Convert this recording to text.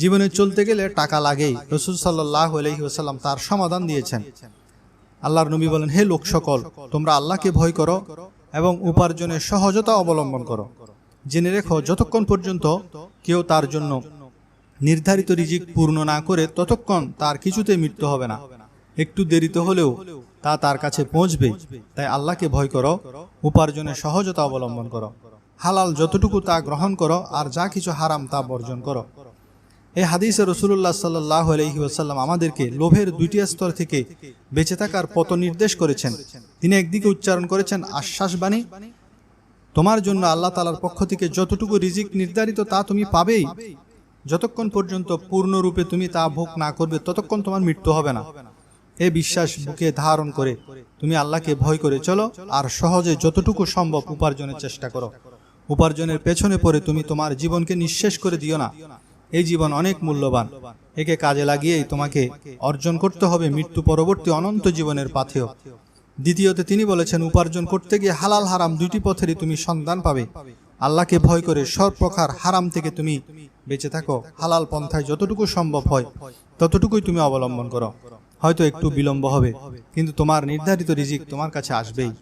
জীবনে চলতে গেলে টাকা লাগেই। রসুল সাল্লাহ আলহি ওসাল্লাম তার সমাধান দিয়েছেন। আল্লাহর নবী বলেন, হে লোক সকল, তোমরা আল্লাহকে ভয় করো এবং উপার্জনের সহজতা অবলম্বন করো। জেনে রেখো, যতক্ষণ পর্যন্ত কেউ তার জন্য নির্ধারিত রিজিক পূর্ণ না করে, ততক্ষণ তার কিছুতে মৃত্যু হবে না। একটু দেরিতে হলেও তা তার কাছে পৌঁছবে। তাই আল্লাহকে ভয় করো, উপার্জনের সহজতা অবলম্বন করো। হালাল যতটুকু তা গ্রহণ করো, আর যা কিছু হারাম তা বর্জন করো। এই হাদিসে রসুল্লাহ সাল্লাহ আলহি ওসাল্লাম আমাদেরকে লোভের দুইটি স্তর থেকে বেঁচে থাকার পথ নির্দেশ করেছেন। তিনি একদিকে উচ্চারণ করেছেন আশ্বাসবাণী তোমার জন্য আল্লাহ তালার পক্ষ থেকে যতটুকু রিজিক নির্ধারিত তা তুমি পাবেই। যতক্ষণ পর্যন্ত পূর্ণরূপে তুমি তা ভোগ না করবে, ততক্ষণ তোমার মৃত্যু হবে না। এ বিশ্বাস বুকে ধারণ করে তুমি আল্লাহকে ভয় করে চলো আর সহজে যতটুকু সম্ভব উপার্জনের চেষ্টা করো। উপার্জনের পেছনে পড়ে তুমি তোমার জীবনকে নিঃশেষ করে দিও না। এই জীবন অনেক মূল্যবান। একে কাজে লাগিয়েই তোমাকে অর্জন করতে হবে মৃত্যু পরবর্তী অনন্ত জীবনের পাথেয়। দ্বিতীয়তে তিনি বলেছেন, উপার্জন করতে গিয়ে হালাল হারাম দুইটি পথেরই তুমি সন্ধান পাবে। আল্লাহকে ভয় করে সব প্রকার হারাম থেকে তুমি বেঁচে থাকো। হালাল পন্থায় যতটুকু সম্ভব হয়, ততটুকুই তুমি অবলম্বন করো। হয়তো একটু বিলম্ব হবে, কিন্তু তোমার নির্ধারিত রিজিক তোমার কাছে আসবেই।